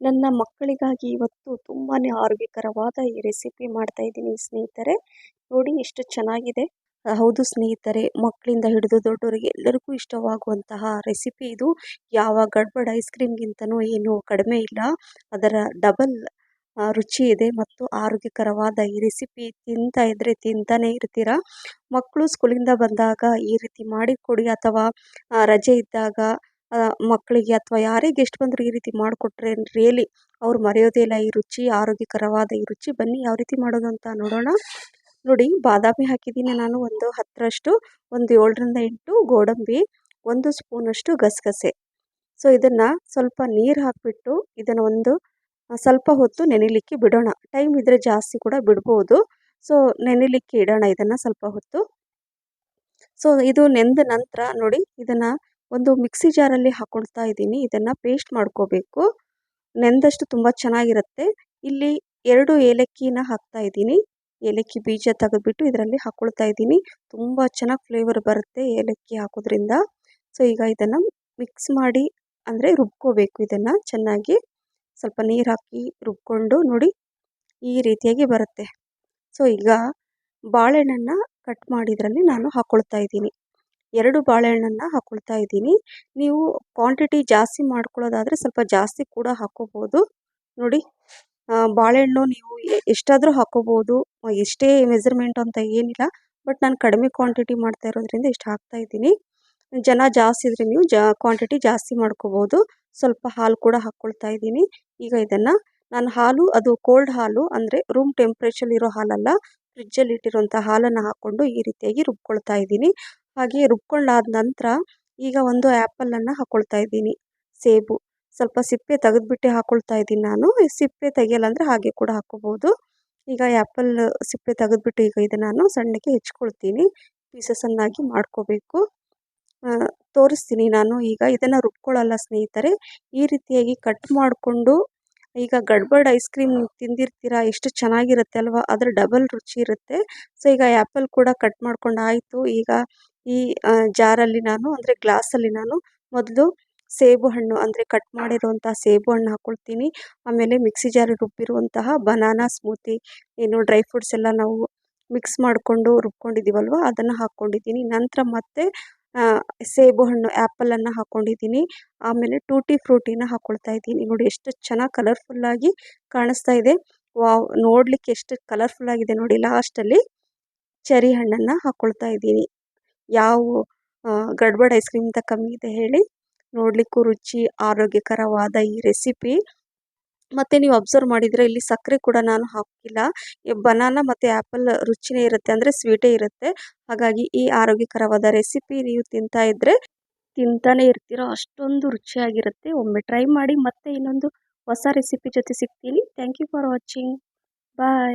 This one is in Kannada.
ನನ್ನ ಮಕ್ಕಳಿಗಾಗಿ ಇವತ್ತು ತುಂಬಾ ಆರೋಗ್ಯಕರವಾದ ಈ ರೆಸಿಪಿ ಮಾಡ್ತಾ ಇದ್ದೀನಿ ಸ್ನೇಹಿತರೆ. ನೋಡಿ ಎಷ್ಟು ಚೆನ್ನಾಗಿದೆ. ಹೌದು ಸ್ನೇಹಿತರೆ, ಮಕ್ಕಳಿಂದ ಹಿಡಿದು ದೊಡ್ಡವರಿಗೆ ಎಲ್ಲರಿಗೂ ಇಷ್ಟವಾಗುವಂತಹ ರೆಸಿಪಿ ಇದು. ಯಾವ ಗಡ್ಬಡ್ ಐಸ್ ಕ್ರೀಮ್ಗಿಂತನೂ ಏನು ಕಡಿಮೆ ಇಲ್ಲ. ಅದರ ಡಬಲ್ ರುಚಿ ಇದೆ ಮತ್ತು ಆರೋಗ್ಯಕರವಾದ ಈ ರೆಸಿಪಿ ತಿಂತಾ ಇದ್ರೆ ತಿಂತಾನೆ ಇರ್ತೀರಾ? ಮಕ್ಕಳು ಸ್ಕೂಲಿಂದ ಬಂದಾಗ ಈ ರೀತಿ ಮಾಡಿಕೊಡಿ ಅಥವಾ ರಜೆ ಇದ್ದಾಗ ಮಕ್ಕಳಿಗೆ ಅಥವಾ ಯಾರೇ ಗೆಸ್ಟ್ ಬಂದರೂ ಈ ರೀತಿ ಮಾಡಿಕೊಟ್ರೆ ರಿಯಲಿ ಅವ್ರು ಮರೆಯೋದೇ ಇಲ್ಲ, ಈ ರುಚಿ ಆರೋಗ್ಯಕರವಾದ ಈ ರುಚಿ, ಬನ್ನಿ ಯಾವ ರೀತಿ ಮಾಡೋದು ಅಂತ ನೋಡೋಣ. ನೋಡಿ, ಬಾದಾಮಿ ಹಾಕಿದ್ದೀನಿ ನಾನು ಒಂದು ಹತ್ತರಷ್ಟು, ಒಂದು ಏಳರಿಂದ ಎಂಟು ಗೋಡಂಬಿ, ಒಂದು ಸ್ಪೂನಷ್ಟು ಗಸಗಸೆ. ಸೊ ಇದನ್ನು ಸ್ವಲ್ಪ ನೀರು ಹಾಕಿಬಿಟ್ಟು ಇದನ್ನು ಒಂದು ಸ್ವಲ್ಪ ಹೊತ್ತು ನೆನೆಲಿಕ್ಕೆ ಬಿಡೋಣ. ಟೈಮ್ ಇದ್ದರೆ ಜಾಸ್ತಿ ಕೂಡ ಬಿಡ್ಬೋದು. ಸೊ ನೆನೆಲಿಕ್ಕೆ ಇಡೋಣ ಇದನ್ನು ಸ್ವಲ್ಪ ಹೊತ್ತು. ಸೊ ಇದು ನೆಂದ ನಂತರ ನೋಡಿ, ಇದನ್ನು ಒಂದು ಮಿಕ್ಸಿ ಜಾರಲ್ಲಿ ಹಾಕೊಳ್ತಾ ಇದ್ದೀನಿ. ಇದನ್ನು ಪೇಸ್ಟ್ ಮಾಡ್ಕೋಬೇಕು. ನೆಂದಷ್ಟು ತುಂಬ ಚೆನ್ನಾಗಿರುತ್ತೆ. ಇಲ್ಲಿ ಎರಡು ಏಲಕ್ಕಿನ ಹಾಕ್ತಾ ಇದ್ದೀನಿ. ಏಲಕ್ಕಿ ಬೀಜ ತೆಗೆದ್ಬಿಟ್ಟು ಇದರಲ್ಲಿ ಹಾಕ್ಕೊಳ್ತಾ ಇದ್ದೀನಿ. ತುಂಬ ಚೆನ್ನಾಗಿ ಫ್ಲೇವರ್ ಬರುತ್ತೆ ಏಲಕ್ಕಿ ಹಾಕೋದ್ರಿಂದ. ಸೊ ಈಗ ಇದನ್ನು ಮಿಕ್ಸ್ ಮಾಡಿ ಅಂದರೆ ರುಬ್ಕೋಬೇಕು ಇದನ್ನು ಚೆನ್ನಾಗಿ. ಸ್ವಲ್ಪ ನೀರು ಹಾಕಿ ರುಬ್ಕೊಂಡು ನೋಡಿ ಈ ರೀತಿಯಾಗಿ ಬರುತ್ತೆ. ಸೊ ಈಗ ಬಾಳೆಹಣ್ಣನ್ನು ಕಟ್ ಮಾಡಿದ್ರಲ್ಲಿ ನಾನು ಹಾಕ್ಕೊಳ್ತಾ ಇದ್ದೀನಿ. ಎರಡು ಬಾಳೆಹಣ್ಣನ್ನು ಹಾಕ್ಕೊಳ್ತಾ ಇದ್ದೀನಿ. ನೀವು ಕ್ವಾಂಟಿಟಿ ಜಾಸ್ತಿ ಮಾಡ್ಕೊಳ್ಳೋದಾದರೆ ಸ್ವಲ್ಪ ಜಾಸ್ತಿ ಕೂಡ ಹಾಕ್ಕೋಬೋದು ನೋಡಿ ಬಾಳೆಹಣ್ಣು ನೀವು ಎಷ್ಟಾದರೂ ಹಾಕ್ಕೋಬೋದು ಎಷ್ಟೇ ಮೆಸರ್ಮೆಂಟ್ ಅಂತ ಏನಿಲ್ಲ ಬಟ್ ನಾನು ಕಡಿಮೆ ಕ್ವಾಂಟಿಟಿ ಮಾಡ್ತಾ ಇರೋದ್ರಿಂದ ಇಷ್ಟು ಹಾಕ್ತಾ ಇದ್ದೀನಿ. ಜನ ಜಾಸ್ತಿ ಇದ್ರೆ ನೀವು ಜಾ ಕ್ವಾಂಟಿಟಿ ಜಾಸ್ತಿ ಮಾಡ್ಕೋಬೋದು ಸ್ವಲ್ಪ ಹಾಲು ಕೂಡ ಹಾಕ್ಕೊಳ್ತಾ ಇದ್ದೀನಿ. ಈಗ ಇದನ್ನು ನಾನು ಹಾಲು, ಅದು ಕೋಲ್ಡ್ ಹಾಲು ಅಂದರೆ ರೂಮ್ ಟೆಂಪ್ರೇಚರ್ ಹಾಲಲ್ಲ ಫ್ರಿಜ್ಜಲ್ಲಿ ಇಟ್ಟಿರುವಂಥ ಹಾಲನ್ನು ಹಾಕ್ಕೊಂಡು ಈ ರೀತಿಯಾಗಿ ರುಬ್ಕೊಳ್ತಾ ಇದ್ದೀನಿ. ಹಾಗೆ ರುಬ್ಕೊಂಡಾದ ನಂತರ ಈಗ ಒಂದು ಆ್ಯಪಲನ್ನು ಹಾಕ್ಕೊಳ್ತಾ ಇದ್ದೀನಿ. ಸೇಬು. ಸ್ವಲ್ಪ ಸಿಪ್ಪೆ ತೆಗೆದ್ಬಿಟ್ಟೆ ಹಾಕ್ಕೊಳ್ತಾ ಇದ್ದೀನಿ ನಾನು. ಸಿಪ್ಪೆ ತೆಗೆಯಲ್ಲ ಅಂದರೆ ಹಾಗೆ ಕೂಡ ಹಾಕ್ಕೋಬೋದು ಈಗ ಆ್ಯಪಲ್ ಸಿಪ್ಪೆ ತೆಗೆದ್ಬಿಟ್ಟು ಈಗ ಇದು ನಾನು ಸಣ್ಣಕ್ಕೆ ಹೆಚ್ಕೊಳ್ತೀನಿ. ಪೀಸಸನ್ನಾಗಿ ಮಾಡ್ಕೋಬೇಕು. ತೋರಿಸ್ತೀನಿ ನಾನು ಈಗ. ಇದನ್ನು ರುಬ್ಕೊಳ್ಳಲ್ಲ ಸ್ನೇಹಿತರೆ. ಈ ರೀತಿಯಾಗಿ ಕಟ್ ಮಾಡಿಕೊಂಡು ಈಗ ಗಡ್ಬಡ್ ಐಸ್ ಕ್ರೀಮ್ ತಿಂದಿರ್ತೀರಾ? ಎಷ್ಟು ಚೆನ್ನಾಗಿರುತ್ತೆ ಅಲ್ವಾ? ಅದರ ಡಬಲ್ ರುಚಿ ಇರುತ್ತೆ. ಸೊ ಈಗ ಆ್ಯಪಲ್ ಕೂಡ ಕಟ್ ಮಾಡ್ಕೊಂಡು ಆಯಿತು. ಈಗ ಈ ಜಾರಲ್ಲಿ ನಾನು, ಅಂದರೆ ಗ್ಲಾಸಲ್ಲಿ ನಾನು ಮೊದಲು ಸೇಬು ಹಣ್ಣು, ಅಂದರೆ ಕಟ್ ಮಾಡಿರುವಂಥ ಸೇಬು ಹಣ್ಣು ಹಾಕ್ಕೊಳ್ತೀನಿ ಆಮೇಲೆ ಮಿಕ್ಸಿ ಜಾರಿ ರುಬ್ಬಿರುವಂತಹ ಬನಾನಾ ಸ್ಮೂತಿ ಏನು ಡ್ರೈ ಫ್ರೂಟ್ಸ್ ಎಲ್ಲ ನಾವು ಮಿಕ್ಸ್ ಮಾಡಿಕೊಂಡು ರುಬ್ಕೊಂಡಿದ್ದೀವಲ್ವ ಅದನ್ನು ಹಾಕ್ಕೊಂಡಿದ್ದೀನಿ ನಂತರ ಮತ್ತೆ ಸೇಬು ಹಣ್ಣು ಆ್ಯಪಲನ್ನು ಹಾಕ್ಕೊಂಡಿದ್ದೀನಿ ಆಮೇಲೆ ಟೂಟಿ ಫ್ರೂಟಿನ ಹಾಕ್ಕೊಳ್ತಾ ಇದ್ದೀನಿ. ನೋಡಿ, ಎಷ್ಟು ಚೆನ್ನಾಗಿ ಕಲರ್ಫುಲ್ಲಾಗಿ ಕಾಣಿಸ್ತಾ ಇದೆ. ವಾವ್, ನೋಡಲಿಕ್ಕೆ ಎಷ್ಟು ಕಲರ್ಫುಲ್ಲಾಗಿದೆ ನೋಡಿ ಲಾಸ್ಟಲ್ಲಿ ಚೆರಿ ಹಣ್ಣನ್ನು ಹಾಕ್ಕೊಳ್ತಾ ಇದ್ದೀನಿ. ಯಾವ ಗಡ್ಬಡ್ ಐಸ್ ಕ್ರೀಮ್ಗಿಂತ ಕಮ್ಮಿ ಇದೆ ಹೇಳಿ. ನೋಡಲಿಕ್ಕೂ ರುಚಿ, ಆರೋಗ್ಯಕರವಾದ ಈ ರೆಸಿಪಿ ಮತ್ತು ನೀವು ಅಬ್ಸರ್ವ್ ಮಾಡಿದರೆ ಇಲ್ಲಿ ಸಕ್ಕರೆ ಕೂಡ ನಾನು ಹಾಕಿಲ್ಲ. ಬನಾನಾ ಮತ್ತು ಆ್ಯಪಲ್ ರುಚಿನೇ ಇರುತ್ತೆ ಅಂದರೆ ಸ್ವೀಟೇ ಇರುತ್ತೆ. ಹಾಗಾಗಿ ಈ ಆರೋಗ್ಯಕರವಾದ ರೆಸಿಪಿ ನೀವು ತಿಂತಾ ಇದ್ದರೆ ತಿಂತಾನೆ ಇರ್ತೀರೋ ಅಷ್ಟೊಂದು ರುಚಿಯಾಗಿರುತ್ತೆ. ಒಮ್ಮೆ ಟ್ರೈ ಮಾಡಿ ಮತ್ತೆ ಇನ್ನೊಂದು ಹೊಸ ರೆಸಿಪಿ ಜೊತೆ ಸಿಗ್ತೀನಿ. Thank you for watching bye